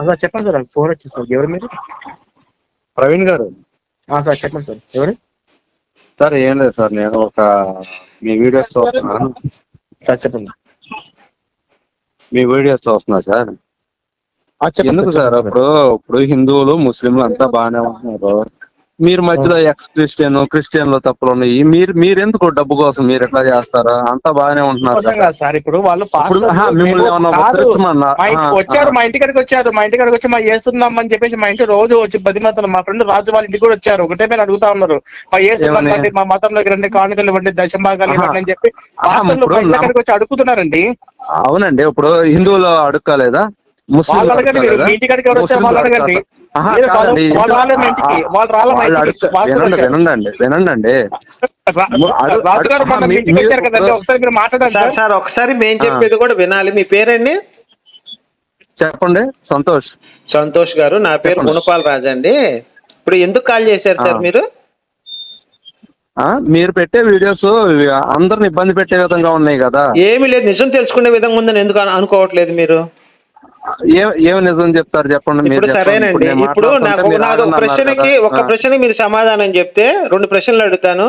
Sir చెప్పండి sir phone వచ్చింది sir. ఎవరు మీరు? ప్రవీణ్ గారు. సార్ చెప్పండి సార్. ఎవరు? సార్ ఏం లేదు సార్ నేను ఒక మీ వీడియోస్ చూస్తున్నాను. సార్ చెప్పండి. మీ వీడియోస్ చూస్తున్నా సార్. ఎందుకు సార్. ఇప్పుడు ఇప్పుడు హిందువులు ముస్లింలు అంతా బాగానే ఉంటున్నారు. మీరు మధ్యలో ఎక్స్ క్రిస్టియన్ క్రిస్టియన్లు తప్పులు ఉన్నాయి. మీరు మీరెందుకు డబ్బు కోసం మీరు ఎట్లా చేస్తారా? అంతా బాగానే ఉంటున్నారు సార్ ఇప్పుడు వాళ్ళు మిమ్మల్ని వచ్చారు. మా ఇంటి కాడికి వచ్చారు మా ఇంటి కాడికి వచ్చి మా ఏసున్నాం అని చెప్పేసి మా ఇంటి రోజు వచ్చి బతిమాతలు మా ఫ్రెండ్ రాజు వాళ్ళ ఇంటికి కూడా వచ్చారు. ఒకటే మీరు అడుగుతా ఉన్నారు. మా? ఇవ్వండి, మా మతంలోకి రండి కానుకలు ఇవ్వండి దశభాగాలు. ఇవ్వండి అని చెప్పి వచ్చి అడుగుతున్నారండి. అవునండి ఇప్పుడు హిందువులు అడుక్కోలేదా? ముస్లింలు వినండి. వినండి సార్ సార్. సార్ ఒకసారి మేం చెప్పేది కూడా వినాలి. మీ పేరండి? చెప్పండి సంతోష్. సంతోష్ గారు నా పేరు. గుణపాల్ రాజు అండి. ఇప్పుడు ఎందుకు కాల్ చేశారు సార్. మీరు? ఆ, మీరు పెట్టే వీడియోస్ అందరిని ఇబ్బంది పెట్టే విధంగా ఉన్నాయి కదా. ఏమీ లేదు నిజం తెలుసుకునే విధంగా ఉందని ఎందుకు అను- అనుకోవట్లేదు మీరు? ఏ ఏం నిజం చెప్తారు చెప్పండి ఇప్పుడు. సరేనండి ఇప్పుడు నాకు నాది ఒక ప్రశ్నకి ఒక. ప్రశ్నకి మీరు సమాధానం చెప్తే రెండు ప్రశ్నలు అడుగుతాను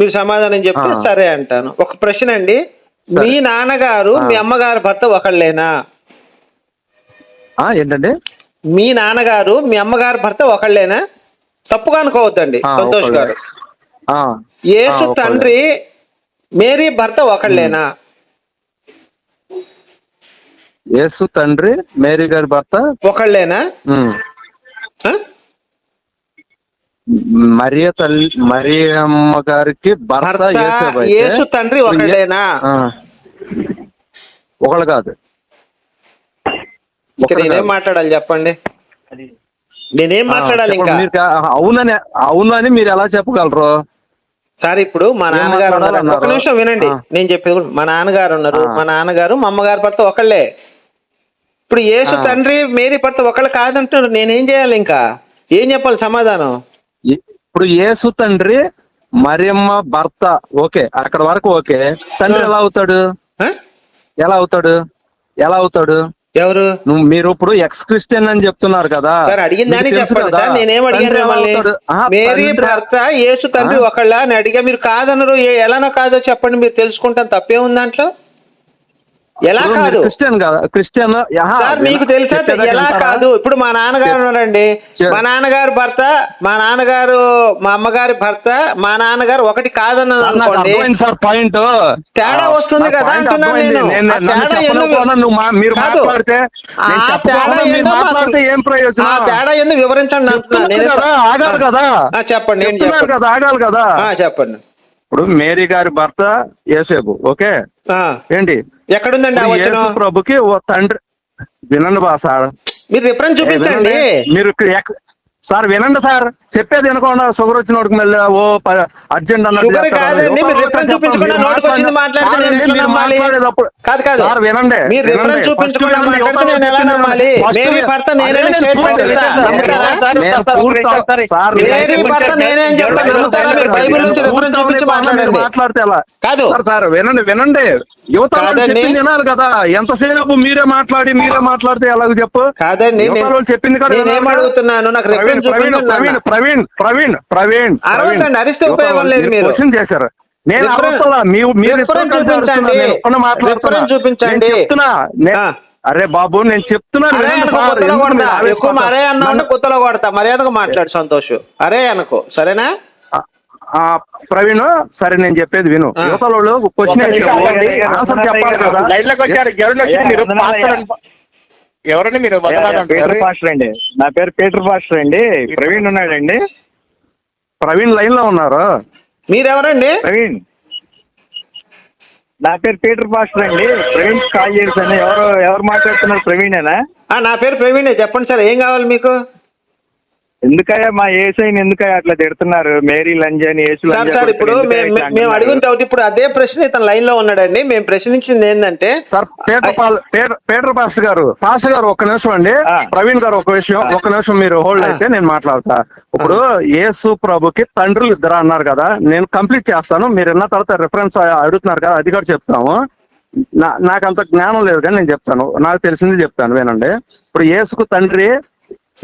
మీరు సమాధానం చెప్తే. సరే అంటాను ఒక ప్రశ్న అండి. మీ నాన్నగారు. మీ అమ్మగారు భర్త ఒకళ్ళేనా ఏంటండి మీ నాన్నగారు మీ అమ్మగారు భర్త ఒకళ్ళేనా తప్పుగా అనుకోవద్దండి సంతోష్. గారు యేసు ఒకళ్ళే. తండ్రి మేరీ భర్త ఒకళ్ళేనా యేసు తండ్రి మేరీ గారి భర్త. ఒకళ్ళేనా? మరియ తల్లి మరియమ్మ గారికి భర్త యేసు తండ్రి ఒకళ్ళేనా? ఆ, ఒకళ్ళు కాదు. నేనేం. మాట్లాడాలి చెప్పండి? నేనేం మాట్లాడాలి. ఇంకా? అవునని అవునని మీరు ఎలా చెప్పగలరు? సార్ ఇప్పుడు మా నాన్నగారు ఉన్నారు? ఒక నిమిషం వినండి. నేను చెప్పేది కూడా మా నాన్నగారు ఉన్నారు. మా నాన్నగారు మా అమ్మగారు భర్త ఒకళ్ళే. ఇప్పుడు యేసు. తండ్రి మేరీ భర్త ఒకళ్ళు కాదంటున్నారు. నేనేం చేయాలి ఇంకా? ఏం చెప్పాలి సమాధానం? ఇప్పుడు యేసు తండ్రి మరియమ్మ భర్త ఓకే అక్కడ వరకు ఓకే. తండ్రి. ఎలా అవుతాడు? ఎలా అవుతాడు? ఎలా అవుతాడు? ఎవరు? నువ్వు మీరు ఇప్పుడు ఎక్స్ క్రిస్టియన్ అని చెప్తున్నారు కదా. సార్ అడిగిన దాన్ని చెప్పండి సార్ నేనేం మిమ్మల్ని? మేరీ భర్త యేసు తండ్రి? ఒకళ్ళ? అని అడిగా మీరు కాదనరు. ఎలానో కాదో చెప్పండి మీరు తెలుసుకుంటాను తప్పే ఉంది దాంట్లో? ఎలా కాదు? క్రిస్టియన్ కదా క్రిస్టియన్ సార్ మీకు తెలుసా ఎలా? కాదు? ఇప్పుడు మా నాన్నగారు ఉన్నారండి మా నాన్నగారు భర్త మా నాన్నగారు మా అమ్మగారి భర్త మా నాన్నగారు ఒకటి కాదన్నది సార్, అనుకోండి. పాయింట్. తేడా వస్తుంది కదా అంటున్నాను. నేను. ఆ తేడా ఎందుకు- మీరు. మాట్లాడితే ఆ తేడా ఏందో మాకు- మాట్లాడితే ఏం ఆ ప్రయోజనం తేడా ఎందుకు? వివరించండి అంటున్నా. చెప్తున్నారు నేను కదా, ఆగాలి కదా? ఆ, చెప్పండి కదా ఆగాలి కదా? ఆ, చెప్పండి. ఇప్పుడు మేరీ గారి భర్త ఏసేపు ఓకే? ఏంటి? ఎక్కడుందండి ప్రభుకి ఓ తండ్రి. వినండి బా సార్. మీరు రిఫరెన్స్ చూపించండి. మీరు సార్ వినండి సార్. చెప్పేది వినకుండా షుగర్ వచ్చినోడికి మళ్ళీ ఓ అర్జెంట్ అన్నట్టు కాదు కాదు. సార్ వినండి. మీరు. రిఫరెన్స్ చూపించకుండా మాట్లాడితే నేను ఎలా చెప్పింది నమ్మాలి? First మేరీ వినండి. భర్త నేనే అదే నేను స్టేట్మెంట్ పూర్తి ఇస్తా చేస్తాను. నమ్ముతారా? నేను పూర్తి- సార్, మేరీ నేను భర్త నేనే అని చెప్తా నేను నమ్ముతారా? మీరు బైబిల్ నుంచి రిఫరెన్స్ పూర్తి చూపించి మాట్లాడండి. మాట్లాడితే ఎలా? కాదు. సార్ వినండి వినండి. యువత వినాలి కదా. ఎంతసేపు మీరే మాట్లాడి మీరే మాట్లాడితే ఎలాగ చెప్పు? కాదండి చెప్పింది కదా నేనేం? అడుగుతున్నాను? నాకు రిఫరెన్స్ చూపించండి ప్రవీణ్. ప్రవీణ్ ప్రవీణ్ ప్రవీణ్. అరవద్దండి, అరిస్తే ఉపయోగం లేదు మీరు. క్వశ్చన్ చేశారు. నేను అరవతలా మీరు చూపించండి. రిఫరెన్స్ చెప్తున్నా. అరే బాబు నేను చెప్తున్నాను అరే అన్నా కొత్తలో కొడతా? మర్యాదగా మాట్లాడు సంతోష్. అరే అనుకో సరేనా? ఆ, ప్రవీణ్ సరే నేను చెప్పేది విను. యువతల వాళ్ళు క్వశ్చన్. ఆన్సర్ చెప్పాలి కదా. ఎవరండి మీరు? పీటర్ పాస్టర్ అండి. నా పేరు పీటర్ పాస్టర్ అండి. ప్రవీణ్ ఉన్నాడండి. ప్రవీణ్ లైన్లో ఉన్నారు? మీరెవరండి? ప్రవీణ్. నా పేరు పీటర్ పాస్టర్ అండి. ప్రవీణ్ కాల్ చేశాను. ఎవరు ఎవరు మాట్లాడుతున్నారు? ప్రవీణేనా? ఆ, నా పేరు ప్రవీణే. చెప్పండి సార్ ఏం కావాలి మీకు? ఎందుకయ్యా మా ఏసైని ఎందుకయ్యా అట్లా తిడుతున్నారు? మేరీ లంజని యేసు సార్ ఇప్పుడు మేము? అడిగిన తర్వాత ఇప్పుడు అదే ప్రశ్న ఇతను లైన్లో ఉన్నాడండి. మేము ప్రశ్నించింది ఏంటంటే sir Peter Paul Peter Peter pastor గారు పాస్టర్ గారు ఒక్క నిమిషం అండి. ప్రవీణ్ గారు ఒక విషయం. ఒక నిమిషం మీరు హోల్డ్. అయితే నేను మాట్లాడతా. ఇప్పుడు యేసు ప్రభుకి తండ్రులు ఇద్దరు అన్నారు కదా నేను కంప్లీట్ చేస్తాను. మీరు విన్న తర్వాత రిఫరెన్స్ అడుగుతున్నారు కదా అది కూడా చెప్తాము. నా నాకు అంత జ్ఞానం లేదు కానీ నేను చెప్తాను. నాకు తెలిసింది చెప్తాను వినండి. ఇప్పుడు యేసుకు తండ్రి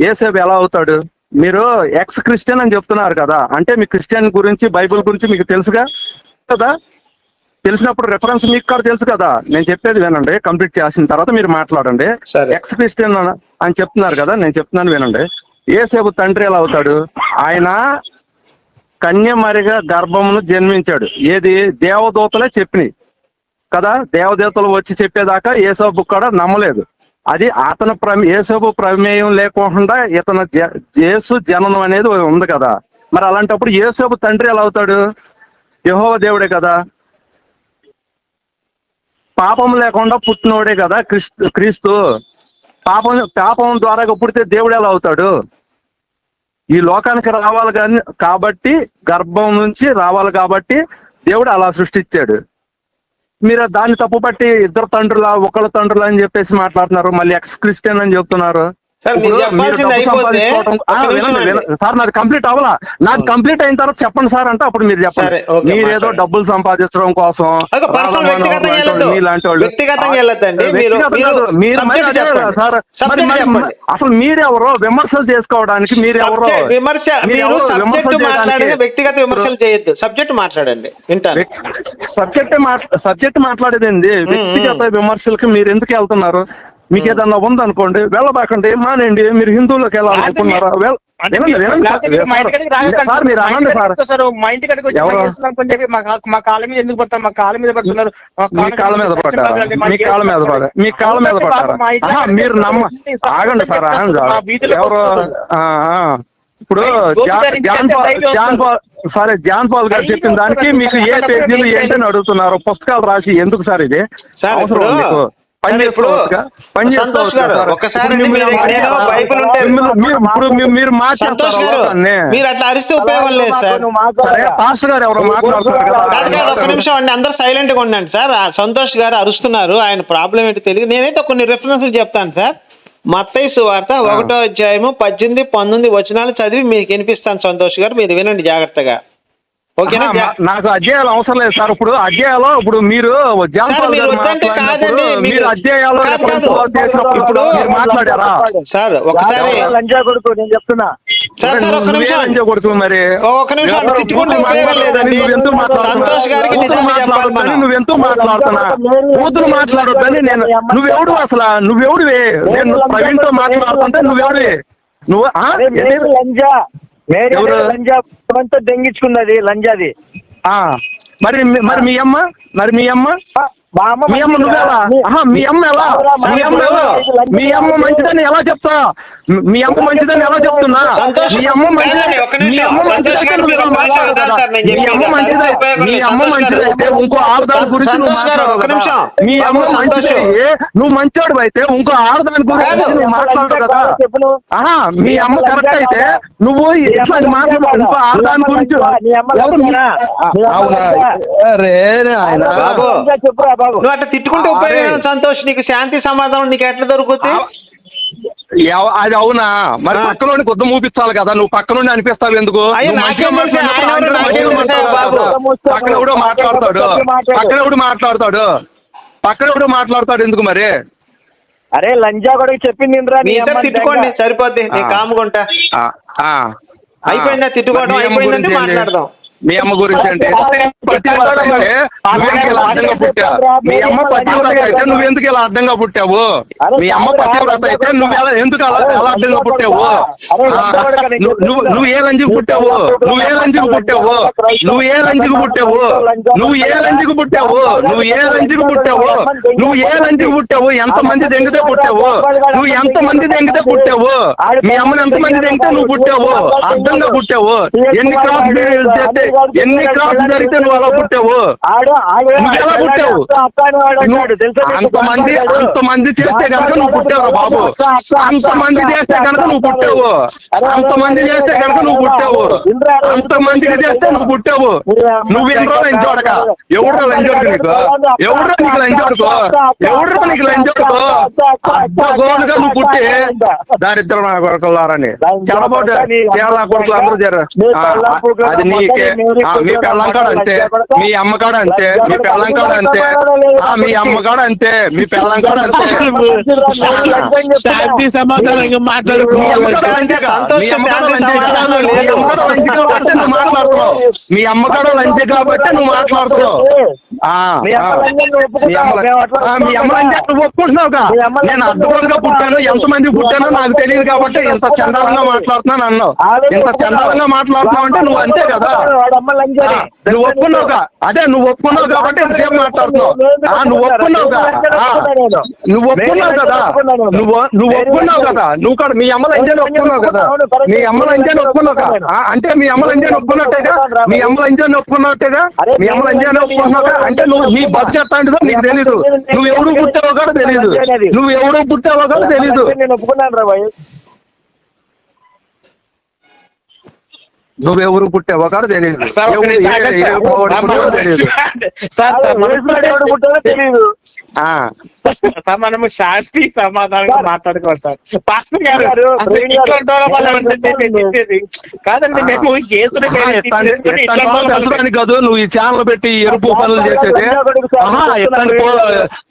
ఏసేపు ఎలా అవుతాడు? మీరు ఎక్స్ క్రిస్టియన్ అని చెప్తున్నారు కదా అంటే మీ క్రిస్టియన్ గురించి బైబిల్ గురించి మీకు తెలుసుగా? కదా? తెలిసినప్పుడు రెఫరెన్స్ మీకు కూడా తెలుసు కదా? నేను చెప్పేది వినండి కంప్లీట్ చేసిన తర్వాత మీరు మాట్లాడండి. ఎక్స్ క్రిస్టియన్ అని చెప్తున్నారు కదా నేను చెప్తున్నాను వినండి. ఏసేపు తండ్రి ఎలా అవుతాడు? ఆయన కన్యమరిగా గర్భమును జన్మించాడు. ఏది? దేవదూతలే చెప్పినాయి కదా? దేవదేవతలు వచ్చి చెప్పేదాకా ఏసోబు కూడా నమ్మలేదు. అది అతని ప్రమే ఏసేపు ప్రమేయం లేకుండా ఇతను జ- యేసు జననం అనేది ఉంది కదా. మరి అలాంటప్పుడు ఏసేపు తండ్రి ఎలా అవుతాడు? యహోవ దేవుడే కదా. పాపం లేకుండా పుట్టినోడే కదా క్రిస్తు క్రీస్తు. పాపం పాపం ద్వారా పుడితే దేవుడు ఎలా అవుతాడు? ఈ లోకానికి రావాలి కానీ కాబట్టి గర్భం నుంచి రావాలి కాబట్టి దేవుడు అలా సృష్టించాడు. మీరు దాన్ని తప్పుపట్టి ఇద్దరు తండ్రుల ఒకళ్ళ తండ్రుల అని చెప్పేసి మాట్లాడుతున్నారు. మళ్ళీ ఎక్స్ క్రిస్టియన్ అని చెప్తున్నారు. సార్, నాది కంప్లీట్ అవ్వాలా? నాది కంప్లీట్ అయిన తర్వాత చెప్పండి సార్ అంటే అప్పుడు మీరు చెప్పండి. మీరేదో. డబ్బులు సంపాదించడం కోసం. అసలు మీరెవరో విమర్శలు చేసుకోవడానికి మీరెవరో విమర్శ వ్యక్తిగత విమర్శలు చేయొద్దు. సబ్జెక్ట్ మాట్లాడండి. సబ్జెక్ట్ సబ్జెక్ట్ మాట్లాడేది ఏంది వ్యక్తిగత విమర్శలకి మీరు ఎందుకు వెళ్తున్నారు? మీకు ఏదన్నా ఉందనుకోండి వెళ్ళబాకండి మానేయండి మీరు హిందువులకు వెళ్ళాలనుకున్నారా సార్. మీరు అనండి సార్. మా ఇంటి చెప్పి మా కాళ్ళ మీద ఎందుకు పడతారు? మా కాళ్ళ మీద పడుతున్నారు. మా కాళ్ళ మీద పడ్డారా మీ కాళ్ళ మీద పడ్డా మీ కాళ్ళ మీద పడ్డారా మీరు నమ్మ. ఆగండి సార్ ఆగండి సార్. ఎవరు. ఇప్పుడు జాన్ పాల్ జాన్ పాల్ సరే జాన్ పాల్ గారు చెప్పిన దానికి. మీకు ఏ పేజీలు ఏంటని అడుగుతున్నారు? పుస్తకాలు రాసి ఎందుకు సార్ ఇది? సార్ అవసరం పని సార్ ఇప్పుడు చేసుకోవచ్చుగా? పని సంతోష్ గారు సార్? ఒక్కసారి ఇప్పుడు అండి మీరు? బైబిల్ ఉంటే ఇప్పుడు సంతోష్ గారు మీరు అట్లా అరిస్తే ఉపయోగం లేదు సార్. పాస్టర్ గారు ఎవరో మాట్లాడుతున్నారు కాదు. కాదు ఒక్క నిమిషం అండి అందరు సైలెంట్గా ఉండండి సార్. సంతోష్ గారు అరుస్తున్నారు. ఆయన ప్రాబ్లం ఏంటో తెలియదు. నేనైతే కొన్ని రెఫరెన్స్లు చెప్తాను సార్. మత్తయి సువార్త ఒకటో అధ్యాయము పద్దెనిమిది పంతొమ్మిది వచనాలు చదివి మీకు వినిపిస్తాను సంతోష్ గారు. మీరు వినండి జాగ్రత్తగా. ఓకేనా? నాకు అధ్యాయాలు అవసరం లేదు సార్. ఇప్పుడు అధ్యాయాలు ఇప్పుడు మీరు మీరు అధ్యాయాలు ఇప్పుడు మాట్లాడారా? సార్ ఒకసారి లంజా కొడుకు? నేను చెప్తున్నా. సార్ సార్ ఒక్క నువ్వే నిమిషం. లంజా కొడుకు మరి. ఓ, ఒక్క నిమిషం తిట్టుకుంటే ఉపయోగం లేదండి. సంతోష్ గారికి నిజాన్ని చెప్పాలి మనం. నువ్వెందుకు మాట్లాడుతున్నా కూతురు మాట్లాడొద్దని నేను నువ్వెవడు అసలు? నువ్వెవడివి? నేను ప్రవీణ్తో మాట్లాడుతుంటే నువ్వెవడివి? నువ్వు లంజా లంజా దెంగించుకున్నది లంజాది. ఆ. మరి మరి మీ అమ్మ? మరి మీ అమ్మ? మా అమ్మ. నువ్వెలా మీ- అమ్మ ఎలా మీ అమ్మ ఎలా మీ అమ్మ మంచిదని ఎలా చెప్తా మీ అమ్మ మంచిదని ఎలా చెప్తున్నా మీ అమ్మ మంచిది మీ నిమిషం. అమ్మ సంతోష్ మంచిదైతే మీ చెప్పేది అమ్మ ఉపయోగం మీ. అమ్మ. మంచిదైతే ఇంకో ఆడదాని గురించి నువ్వు మాట్లాడవు కదా. మీ అమ్మ. మంచిది నువ్వు మంచోడు అయితే ఇంకో ఆడదాని గురించి. నువ్వు మాట్లాడవు కదా చెప్పు. ఆహా మీ అమ్మ కరెక్ట్ అయితే నువ్వు ఇట్లాంటి మాట్లాడు ఇంకో ఆడదాని గురించి అవునా ఆయన బాబు. నువ్వు అట్లా తిట్టుకుంటే. ఉపయోగం సంతోష్ నీకు శాంతి సమాధానం నీకు ఎట్లా దొరుకుతుంది అది అవునా మరి. పక్కలోని కొద్ది మూపించాలి కదా నువ్వు పక్క నుండి అనిపిస్తావు ఎందుకు? పక్కన ఎవడో మాట్లాడతాడు పక్కన ఎవడు మాట్లాడతాడు పక్కన ఎవడో మాట్లాడతాడు ఎందుకు మరి అరే లంజా కూడా చెప్పింది తిట్టుకోండి. సరిపోద్ది నేను. కాముకుంటా. అయిపోయిందా తిట్టుకోవడం? అయిపోయిందంటే? మాట్లాడదాం. మీ అమ్మ గురించి అంటే పతివ్రత అయితే నువ్వెందుకు ఇలా అర్థంగా పుట్టావు? మీ అమ్మ పతివ్రత అయితే నువ్వు ఎందుకు ఇలా అర్థంగా పుట్టావు? మీ అమ్మ పతివ్రత అయితే నువ్వు ఎలా ఎందుకు అలా ఎలా పుట్టావు? నువ్వు నువ్వు- ఏ లంజికి పుట్టావు? నువ్వు ఏ లంజికి పుట్టావు? నువ్వు ఏ లంజికి పుట్టావు? నువ్వు ఏ లంజికి పుట్టావు? నువ్వు ఏ లంజికి పుట్టావు? నువ్వు ఏ లంజికి పుట్టావు? ఎంత మంది దెంగితే పుట్టావు? నువ్వు ఎంత మంది దెంగితే పుట్టావు? మీ అమ్మని ఎంత మంది దెంగితే నువ్వు పుట్టావు? అర్థంగా పుట్టావు? ఎన్ని క్లాస్ చేస్తే ఎన్ని క్రాస్ జరిగితే నువ్వు అలా పుట్టావు నువ్వు ఎలా పుట్టావు? అంతమంది అంతమంది చేస్తే కనుక నువ్వు పుట్టావు బాబు అంతమంది చేస్తే కనుక నువ్వు పుట్టావు అంతమంది చేస్తే కనుక నువ్వు పుట్టావు అంతమందికి చేస్తే నువ్వు పుట్టావు నువ్వు ఎన్నో లంచోడక ఎవడో లంచోడుకు నీకు ఎవడో నీకు లంచోడుకో ఎవడో నీకు లంచోడుకో గోలుగా నువ్వు పుట్టి దారిద్రం కొడుకులారని చెడబోటు కేరళ కొడుకులు అందరూ జర ఆ, అది నీకే మీ పెళ్ళం కాడ అంతే మీ అమ్మ కాడ అంతే మీ పెళ్ళం కాడ అంతే ఆ, మీ అమ్మ కాడ అంతే మీ పెళ్ళం కాడ అంతే శాంతి సమాధానంగా మాట్లాడుతున్నావు మీ అమ్మ కాడ లంచ్ కాబట్టి నువ్వు మాట్లాడుతున్నావు ఆ, మీ. అమ్మ లంచం నువ్వు ఒప్పుకుంటున్నావుగా నేను అడ్డగోలుగా పుట్టాను ఎంతమంది పుట్టానో నాకు తెలియదు కాబట్టి ఇంత చండాలంగా మాట్లాడుతున్నాను అన్నావు ఇంత చండాలంగా మాట్లాడుతున్నావు అంటే నువ్వు అంతే కదా అమ్మ నువ్వు ఒప్పుకున్నావుగా? అదే నువ్వు ఒప్పుకున్నావు కాబట్టి ఇంతసేపు మాట్లాడుతున్నావు. నువ్వు ఒప్పుకున్నావుగా? ఆ, నువ్వు ఒప్పుకున్నావు కదా? నువ్వు నువ్వు ఒప్పుకున్నావు కదా? నువ్వు కూడా మీ అమ్మ లంజాన్ని ఒప్పుకున్నావు కదా? మీ అమ్మ లంజాన్ని ఒప్పుకున్నావు కదా అంటే మీ అమ్మ లంజాన్ని ఒప్పుకున్నట్టేగా? మీ అమ్మ లంజాన్ని ఒప్పుకున్నట్టేగా? మీ అమ్మ లంజాన్ని ఒప్పుకున్నావుగా? అంటే నువ్వు నీ బతికెత్తాంటిదో నీకు తెలీదు. నువ్వు ఎవరు పుట్టావో కూడా తెలీదు. నువ్వు ఎవరు పుట్టావో కూడా తెలీదు. మనం ఎవడు పుట్టాడో తెలియదు సార్ మనము శాంతి సమాధానంగా మాట్లాడుకోవాలి సార్. పాస్టర్ గారు. కాదండి మేము కేసులు కాదు నువ్వు ఈ ఛానల్ పెట్టి ఎరుపు పనులు చేసేది.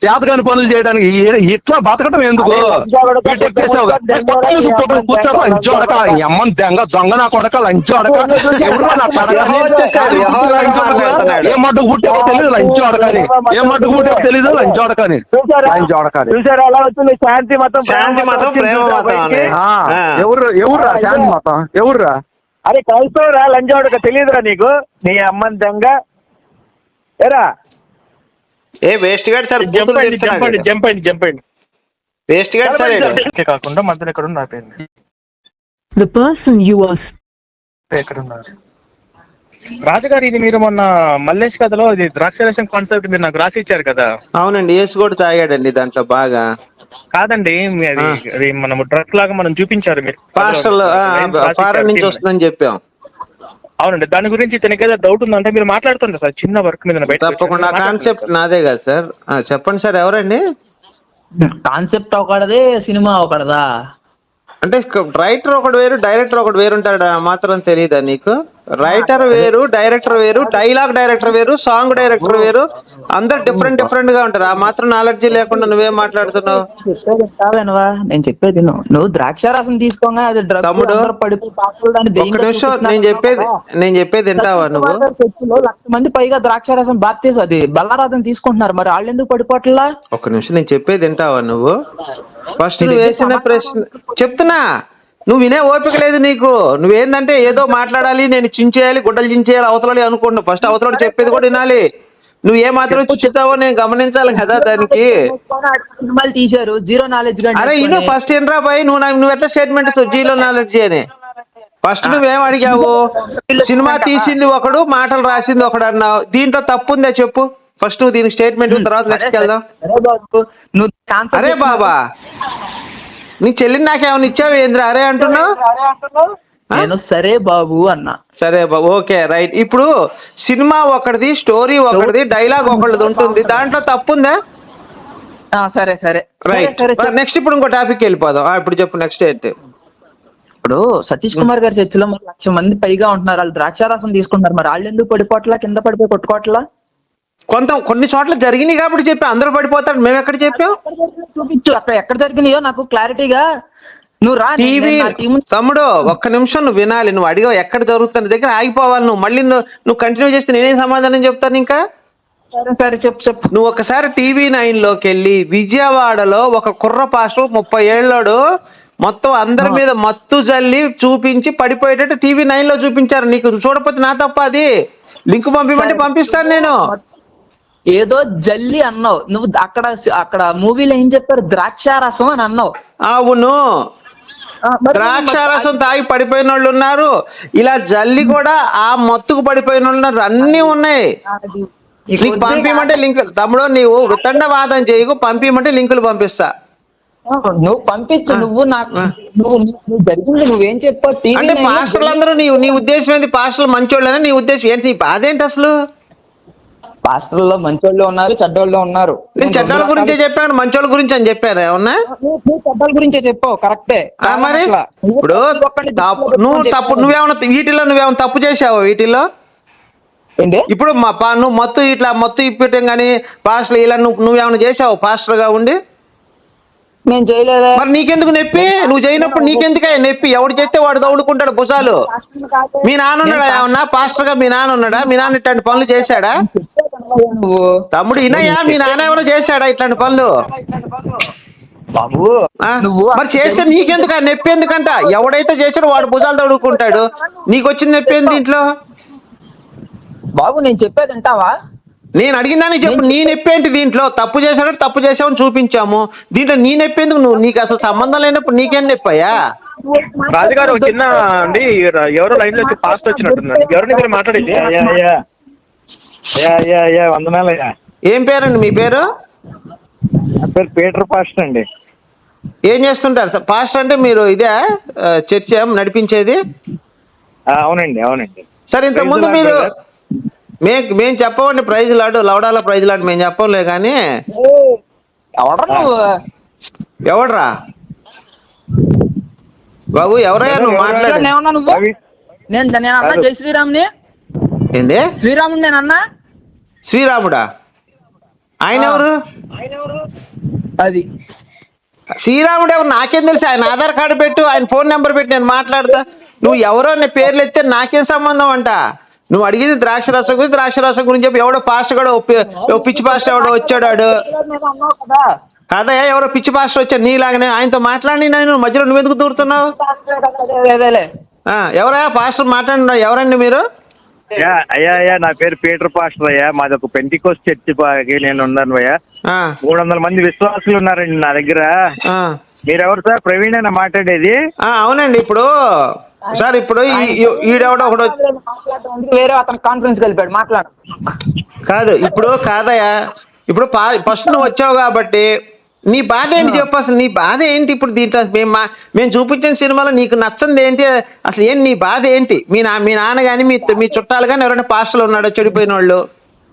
చేతకాని పనులు చేయడానికి ఇట్లా బతకటం ఎందుకు? చుట్టూ కూర్చోక లంచోడక ఎమ్మన్ దెంగ దొంగ నా కొడక లంచోడక నా. ఏ మట్టుకు పుట్టావో తెలియదు లంచోడకని ఏ మట్టుకు పుట్టావో తెలియదు లంచోడకని చూసారా? లంచోడకని చూసారా? ఎలా వచ్చింది? శాంతి మతం శాంతి మతం, ప్రేమ మతం. ఎవరు ఎవర్రా శాంతి మాత? ఎవర్రా అరే క్రైస్తవురా లంజావుడుక తెలియదురా నీకు. నీ అమ్మని దొంగ ఏరా? ఏ వేస్ట్ గాడు సార్ జంప్ అయింది జంప్ అయింది జంప్ అయింది జంప్ అయింది వేస్ట్ గాడు సార్. కాకుండా మధ్యలో ఎక్కడ ఉన్నా అయిపోయింది The person you are ఎక్కడ ఉన్నారు రాజుగారు ఇది మీరు మొన్న మల్లేష్ కథలో ఇది ద్రాక్షరసం కాన్సెప్ట్ మీరు నాకు రాసి ఇచ్చారు కదా. అవునండి ఏసు కూడా తాగాడండి దాంట్లో బాగా. కాదండి మీ అది. అది మనం డ్రగ్స్ లాగా మనం చూపించారు మీరు. ఇచ్చారు. ఫారెన్ నుంచి వస్తుందని చెప్పాం. అవునండి దాని గురించి తనకి ఏదో డౌట్ ఉందంటే మీరు మాట్లాడుతుండే సార్ చిన్న వర్క్ మీద బయట తప్పకుండా కాన్సెప్ట్ నాదే కదా సార్. ఆ, చెప్పండి సార్ ఎవరండి? కాన్సెప్ట్ ఒకటిదే సినిమా ఒకటిదా? అంటే రైటర్ ఒకడు వేరు డైరెక్టర్ ఒకడు వేరు ఉంటాడు మాత్రం తెలియదా నీకు? రైటర్ వేరు డైరెక్టర్ వేరు డైలాగ్ డైరెక్టర్ వేరు సాంగ్ డైరెక్టర్ వేరు అందరు డిఫరెంట్ డిఫరెంట్గా ఉంటారు. ఆ మాత్రం నాలెడ్జీ లేకుండా నువ్వేం మాట్లాడుతున్నావు? నేను చెప్పేది నువ్వు. ద్రాక్షారసం తీసుకోగానే అది తమ్ముడు, నిమిషం నేను చెప్పేది. నేను చెప్పేది వింటావా నువ్వు? లక్ష మంది పైగా ద్రాక్షారసం బాప్తీసు. అది బల్లారాధన తీసుకుంటున్నారు. మరి వాళ్ళు ఎందుకు పడిపోవట్లా ఒక్క నిమిషం నేను చెప్పేది వింటావా నువ్వు? ఫస్ట్ నువ్వు వేసిన ప్రశ్న చెప్తున్నా. నువ్వు వినే ఓపిక లేదు నీకు. నువ్వేందంటే ఏదో మాట్లాడాలి నేను చించేయాలి గుడ్డలు చించేయాలి అవతలాలి అనుకుంటున్నావు. ఫస్ట్ అవతలాడు చెప్పేది కూడా వినాలి. నువ్వు ఏ మాత్రం చించుతావో నేను గమనించాలి కదా దానికి. తీశారు జీరో నాలెడ్జ్ అరే ఇను ఫస్ట్ ఏంట్రా బాయ్ నువ్వు నాకు నువ్వు ఎట్లా స్టేట్మెంట్ ఇస్తావు? జీలో నాలెడ్జీ అని. ఫస్ట్ నువ్వేం అడిగావు? సినిమా తీసింది ఒకడు మాటలు రాసింది ఒకడు అన్నావు. దీంట్లో తప్పు ఉందా చెప్పు? ఫస్ట్ నువ్వు దీనికి స్టేట్మెంట్ తర్వాత నెక్స్ట్ వెళ్దాం. అరే బాబు నీ చెల్లిని నాకేమైనా ఇచ్చావు? ఏంద్ర అరే అంటున్నావు? నేను సరే బాబు అన్నా. సరే బాబు ఓకే రైట్. ఇప్పుడు సినిమా ఒకటిది స్టోరీ ఒకటిది డైలాగ్ ఒకటిది ఉంటుంది. దాంట్లో తప్పు ఉందా ఆ, సరే సరే. రైట్. నెక్స్ట్ ఇప్పుడు ఇంకో టాపిక్ వెళ్ళిపోదాం. ఇప్పుడు చెప్పు నెక్స్ట్ ఏంటి? ఇప్పుడు సతీష్ కుమార్ గారి చర్చిలో మరి లక్ష మంది పైగా ఉంటున్నారు. వాళ్ళు ద్రాక్షారసం తీసుకుంటున్నారు. మరి వాళ్ళు ఎందుకు పడిపోవట్లా? కింద పడిపోయి కొట్టుకోవట్లా? కొంత కొన్ని చోట్ల జరిగినాయి కాబట్టి చెప్పి. అందరూ పడిపోతారు. మేము ఎక్కడ చెప్పాం? చూపించు. అక్కడ ఎక్కడ జరిగినాయో నాకు క్లారిటీగా నువ్వు రా. టీవీ తమ్ముడు ఒక్క నిమిషం నువ్వు వినాలి. నువ్వు అడిగావు ఎక్కడ జరుగుతుంది దగ్గర ఆగిపోవాలి నువ్వు. మళ్ళీ నువ్వు కంటిన్యూ చేస్తే నేనేం సమాధానం చెప్తాను ఇంకా? సరే సరే చెప్పు చెప్పు. నువ్వు ఒకసారి టీవీ నైన్లోకి వెళ్ళి విజయవాడలో ఒక కుర్ర పాస్టర్ ముప్పై ఏళ్ళోడు మొత్తం అందరి మీద మత్తు జల్లి చూపించి పడిపోయేటట్టు టీవీ నైన్లో చూపించారు. నీకు చూడకపోతే నా తప్ప అది. లింక్ పంపిమంటే పంపిస్తాను నేను. ఏదో జల్లి అన్నావు. నువ్వు అక్కడ అక్కడ మూవీలో ఏం చెప్పారు? ద్రాక్షారసం అని అన్నావు. అవును. ఆ, మరి ద్రాక్షారసం తాగి పడిపోయిన వాళ్ళు ఉన్నారు. ఇలా జల్లి కూడా ఆ మత్తుకు పడిపోయిన వాళ్ళు ఉన్నారు. అన్ని ఉన్నాయి. నీకు పంపిమంటే లింక్ తమ్ముడు నీవు వితండవాదం చేయకు పంపిమంటే లింకులు పంపిస్తా. నువ్వు పంపించు. నువ్వు నాకు నువ్వు నువ్వు జరిగింది. నువ్వేం చెప్పావు? అంటే పాస్టర్లు అందరూ నీ నీ ఉద్దేశం ఏంటి పాస్టర్లు మంచోళ్ళని? నీ ఉద్దేశం ఏంటి ఏంటి అసలు? పాస్టర్లో మంచోళ్ళు ఉన్నారు చెడ్డోళ్ళు ఉన్నారు. నేను చెడ్డల గురించే చెప్పాను మంచోళ్ళ గురించి అని చెప్పాను ఏమన్నా? నువ్వు- నువ్వు చెడ్డల గురించే చెప్పావు కరెక్టే. ఆ మరి? ఇప్పుడు తప్పు నువ్వు తప్పు నువ్వేమన్నా వీటిలో నువ్వేమన్నా తప్పు చేసావా వీటిలో ఏంటి? ఇప్పుడు మా పా నువ్వు మొత్తం ఇట్లా మొత్తం ఇప్పటం కానీ పాస్టర్ ఇలా నువ్వు నువ్వేమైనా చేసావు పాస్టర్గా ఉండి? నేను చేయలేదే. మరి నీకెందుకు నొప్పి? నువ్వు చేయనప్పుడు నీకెందుకే నొప్పి? ఎవడు చేస్తే వాడు తౌడుకుంటాడు భుజాలు. మీ నాన్న ఉన్నాడా ఏమన్నా? పాస్టర్గా మీ నాన్న ఉన్నాడా? మీ నాన్న ఇట్లాంటి పనులు చేశాడా? నువ్వు తమ్ముడు ఇనయ్యా మీ నాన్న ఏమైనా చేశాడా ఇట్లాంటి పనులు? బాబు? నువ్వు మరి చేస్తే నీకెందుకు ఆ నొప్పి ఎందుకంట? ఎవడైతే చేశాడో వాడు భుజాలు తడుకుంటాడు. నీకు వచ్చిన నొప్పి ఏంది దీంట్లో బాబు నేను చెప్పేది వింటావా? నేను అడిగిందని చెప్పు. నీ నొప్పి ఏంటి దీంట్లో? తప్పు చేశాడు తప్పు చేసామని చూపించాము. దీంట్లో నీ నొప్పి ఎందుకు నువ్వు? నీకు అసలు సంబంధం లేనప్పుడు నీకేం నొప్పయ్యా? రాజుగారు చిన్న అండి ఎవరో లైన్లో వచ్చి పాస్ట్ వచ్చినట్టున్నారు ఎవరిని మీరు మాట్లాడేది? వందనాలయ్యా ఏం పేరండి మీ పేరు? పేరు పీటర్ పాస్ట్ అండి. ఏం చేస్తుంటారు? సార్ పాస్ట్ అంటే మీరు ఇదే చర్చ నడిపించేది? అవునండి అవునండి. సరే ఇంత ముందు Praise the మీరు మే మేము చెప్పమండి ప్రైజ్ లాడు లవడాల ప్రైజ్ లాడు మేము చెప్పంలే కానీ. ఎవడ నువ్వు? ఎవడ్రా? బాబు ఎవరయ్యా నువ్వు మాట్లాడు నేను నేను అన్నా జై శ్రీరామ్ని ఏంది? శ్రీరాముని నేను అన్నా శ్రీరాముడా? ఆయన ఎవరు? అది. శ్రీరాముడు ఎవరు? నాకేం తెలుసు. ఆయన ఆధార్ కార్డు పెట్టు. ఆయన ఫోన్ నెంబర్ పెట్టి. నేను మాట్లాడతా. నువ్వు ఎవరో నీ పేర్లు ఎత్తే నాకేం సంబంధం అంట? నువ్వు అడిగింది ద్రాక్ష రసం గురించి ద్రాక్ష రసం గురించి చెప్పి ఎవడో పాస్ట్ కూడా పిచ్చి పాస్ట్ ఎవడో వచ్చాడు వాడు కాదయ్యా ఎవరో పిచ్చి పాస్టర్ వచ్చాడు. నీలాగనే ఆయనతో మాట్లాడి నేను. మధ్యలో నువ్వు ఎందుకు దూరుతున్నావు ఎవరయ్యా? పాస్టర్ మాట్లాడిన ఎవరండి మీరు? అయ్యా అయ్యా అయ్యా నా పేరు పీటర్ పాస్టర్ అయ్యా. మాది ఒక పెంటికోస్ చర్చి బాగి నేను ఉన్నాను అయ్యా. ఆ, మూడు వందల మంది విశ్వాసులు ఉన్నారండి నా దగ్గర. ఆ. మీరెవరు సార్? ప్రవీణ్ అయినా మాట్లాడేది. ఆ, అవునండి ఇప్పుడు సార్ ఇప్పుడు ఈడెవడో ఒకడు వేరే అతను కాన్ఫరెన్స్ కలిపాడు మాట్లాడు. కాదు ఇప్పుడు కాదయ్యా. ఇప్పుడు ఫస్ట్ నువ్వు వచ్చావు కాబట్టి నీ బాధ ఏంటి చెప్పు అసలు? నీ బాధ ఏంటి ఇప్పుడు దీంట్లో? మేము మా- మేము చూపించిన సినిమాలో నీకు నచ్చంది ఏంటి? అసలు ఏం నీ బాధ ఏంటి? మీ నా మీ నాన్న కానీ మీ మీ చుట్టాలు కానీ ఎవరైనా పాస్టర్లు ఉన్నాడో చెడిపోయిన వాళ్ళు?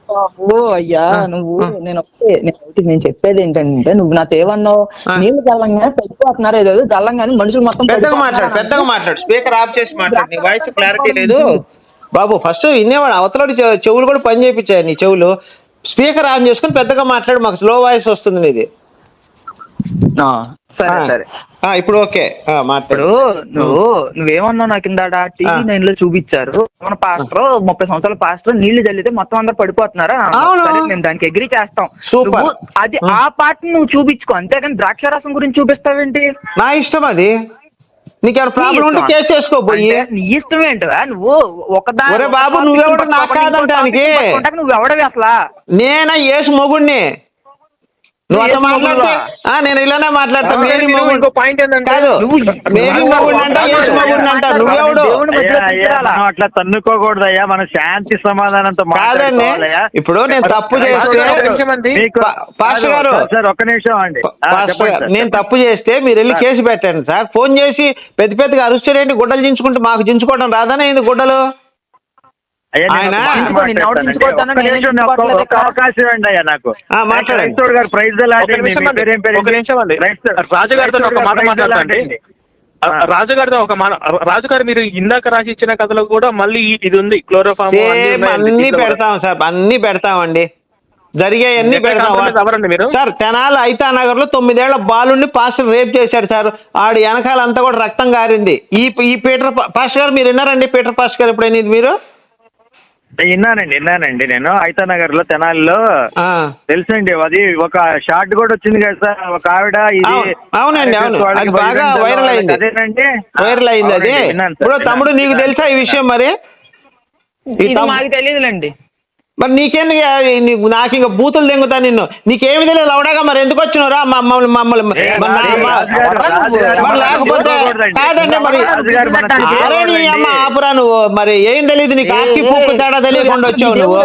ఓ అయ్యా నువ్వు నేను ఒకటే నేను ఒకటి నేను చెప్పేది ఏంటంటే నువ్వు నాతో ఏమన్నావు ఆ. నీళ్ళు గల్లంగా పడిపోతున్నారు. ఏదో గల్లంగాని మనుషులు మొత్తం పెద్దగా మాట్లాడు పెద్దగా మాట్లాడు. స్పీకర్ ఆఫ్ చేసి మాట్లాడు. నీ వాయిస్ క్లారిటీ లేదు. బాబు ఫస్ట్ వినేవాడు. అవతలడి చెవులు కూడా పని చేయించాయి నీ చెవులు. స్పీకర్ ఆన్ చేసుకుని పెద్దగా మాట్లాడు. మాకు స్లో వాయిస్ వస్తుంది నీది. సరే. సరే. ఇప్పుడు ఓకే. ఇప్పుడు నువ్వు నువ్వేమన్నావు నాకు కిందట టీవీ. నైన్లో చూపించారు. మన పాస్టర్? ముప్పై సంవత్సరాల పాస్టర్? నీళ్ళు చల్లితే మొత్తం అందరు పడిపోతున్నారా. సరే, మేము దానికి అగ్రి చేస్తాం. అది ఆ. పార్ట్ నువ్వు చూపించుకో. అంతేగాని ద్రాక్షారసం గురించి చూపిస్తావేంటి? నా ఇష్టం అది. నీకు ఎవరు ప్రాబ్లం ఉంటే నీ కేసు ఇష్టం ఏంటవా? నువ్వు ఒక ఒరే బాబు, నువ్వెవడు నాకు కాదంటానికి? నువ్వు ఎవడవి అసలా? నేనా యేసు మొగుడిని నువ్వు అట్లా మాట్లాడితే? ఆ నేను ఇలానే మాట్లాడతా. మేరీ మొగుడు ఇంకో పాయింట్ ఏంటంటే కాదు. నువ్వు మేరీ మొగుడిని అంట యేసు మొగుడిని అంట నువ్వెవడు? అట్లా తన్నుకోకూడదు అయ్యా మనం శాంతి సమాధానంతో కాదండి. ఇప్పుడు నేను తప్పు చేస్తే పాస్టర్ గారు. సార్, ఒక్క నిమిషం అండి. పాస్టర్ గారు నేను. తప్పు చేస్తే మీరు వెళ్ళి కేసు పెట్టండి సార్. ఫోన్ చేసి పెద్ద పెద్దగా అరుస్తారేంటి? గుడ్డలు చించుకుంటే మాకు చించుకోవడం రాదానే ఇది గుడ్డలు? ఆయన- నాకు చించుకోవట్లేదు ఒక. అవకాశం అయ్యా నాకు. ఆ, మాట్లాడండి. క్రైస్తవుడు గారు ప్రైజ్ ద లార్డ్ ఒక మాట అండి. రాజుగారితో ఒక మాట రాజుగారు మీరు ఇందాక రాసి ఇచ్చిన కథలో కూడా మళ్ళీ ఇది ఉంది. క్లోరోఫామ్ అన్ని పెడతాం సార్ అన్ని పెడతామండి. జరిగాయన్నీ పెడతాం? సార్ తెనాలి ఐతా నగర్లో తొమ్మిదేళ్ళ బాలుని పాస్టర్ రేప్ చేశాడు సార్. ఆడు వెనకాల అంతా కూడా రక్తం గారింది. ఈ ఈ పీటర్ పా- పాస్టర్ గారు మీరు విన్నారండి? పీటర్ పాస్టర్ గారు ఎప్పుడైనా ఇది మీరు? విన్నానండి విన్నానండి నేను ఐతా నగర్లో తెనాలిలో ఆ. తెలుసండి అది ఒక షార్ట్ కూడా వచ్చింది కదా సార్ ఒక ఆవిడ ఇది అవును, అవునండి, అవును. అది బాగా వైరల్ అయింది. అదేనండి వైరల్ అయింది అది ఇప్పుడు. తమ్ముడు నీకు తెలుసా ఈ విషయం మరి మాకు తెలియదులేండి మరి నీకేందుకు నీకు నాకు ఇంకా బూతులు దెంగుతా నిన్ను? నీకేమి తెలియదు లవడాగా మరి ఎందుకు వచ్చినరా మమ్మల్ని మమ్మల్ని లేకపోతే. కాదండి మరి అరే నీ. అమ్మ ఆపురా నువ్వు. మరి ఏం తెలియదు నీకు ఆకి పూకు తేడా తెలియకుండా వచ్చావు నువ్వు.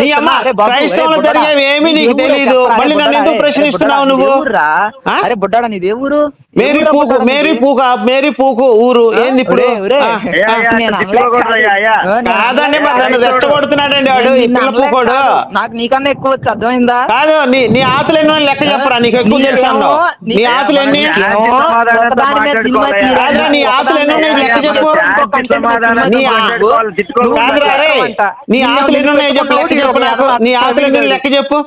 నీ అమ్మ క్రైస్తవులు జరిగేవి ఏమీ నీకు తెలియదు మళ్ళీ నన్ను ఎందుకు ప్రశ్నిస్తున్నావు నువ్వు? అరే బుడ్డాడా నీది ఊరు? మేరీ పూకు మేరీ? పూకు మేరీ పూకు ఊరు. ఏంది ఇప్పుడు? కాదండి మరి నన్ను రెచ్చగొడుతున్నాడండి వాడు. పూకోడు. నాకు నీకన్నా ఎక్కువ వచ్చి అర్థమైందా? కాదు నీ నీ ఆతులు ఎన్నో లెక్క చెప్పరా నీకు ఎక్కువ తెలుసు అన్నావు. నీ ఆతులు ఎన్ని. కాదురా, నీ ఆతులు ఎన్ని ఉన్నాయి లెక్క చెప్పు. నీ ఆ- కాదురా నీ ఆతులు ఎన్ని ఉన్నాయో చెప్పు లెక్క చెప్పు నాకు. నీ ఆతులు ఎన్ని లెక్క చెప్పు.